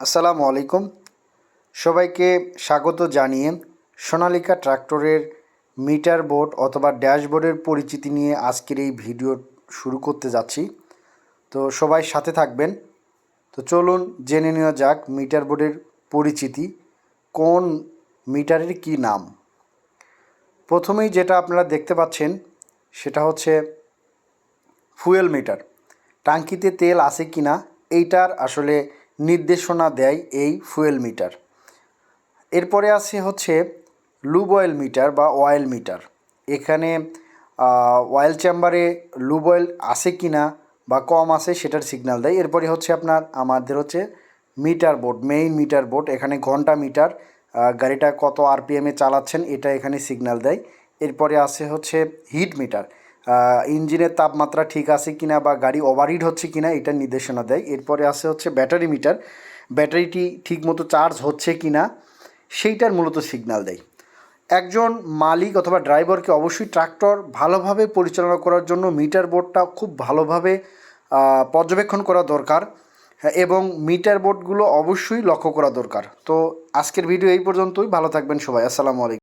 আসসালামু আলাইকুম। সবাইকে স্বাগত জানিয়ে সোনালিকা ট্রাক্টরের মিটার বোর্ড অথবা ড্যাশবোর্ডের পরিচিতি নিয়ে আজকের এই ভিডিও শুরু করতে যাচ্ছি। তো সবাই সাথে থাকবেন। তো চলুন জেনে নেওয়া যাক মিটার বোর্ডের পরিচিতি, কোন মিটারের কি নাম। প্রথমেই যেটা আপনারা দেখতে পাচ্ছেন, সেটা হচ্ছে ফুয়েল মিটার। টাঙ্কিতে তেল আছে কি না এইটার আসলে নির্দেশনা দেয় এই ফুয়েল মিটার। এরপরে আছে হচ্ছে লুব অয়েল মিটার বা অয়েল মিটার। এখানে অয়েল চেম্বারে লুব অয়েল আছে কি না বা কম আছে সেটার সিগনাল দেয়। এরপরে হচ্ছে আপনার, আমাদের হচ্ছে meter board, main meter board. এখানে ঘণ্টা মিটার গাড়িটা কত আরপিএমে চালাচ্ছেন এটা এখানে সিগনাল দেয়। এরপরে আছে হচ্ছে হিট মিটার। ইঞ্জিনের তাপমাত্রা ঠিক আছে কিনা বা গাড়ি ওভারহিট হচ্ছে কিনা এটা নির্দেশনা দেয়। এরপরে আছে হচ্ছে ব্যাটারি মিটার। ব্যাটারিটি ঠিকমতো চার্জ হচ্ছে কিনা সেইটার মূলত সিগন্যাল দেয়। একজন মালিক অথবা ড্রাইভারকে অবশ্যই ট্রাক্টর ভালোভাবে পরিচালনা করার জন্য মিটার বোর্ডটা খুব ভালোভাবে পর্যবেক্ষণ করা দরকার এবং মিটার বোর্ডগুলো অবশ্যই লক্ষ্য করা দরকার। তো আজকের ভিডিও এই পর্যন্তই। ভালো থাকবেন সবাই। আসসালামু আলাইকুম।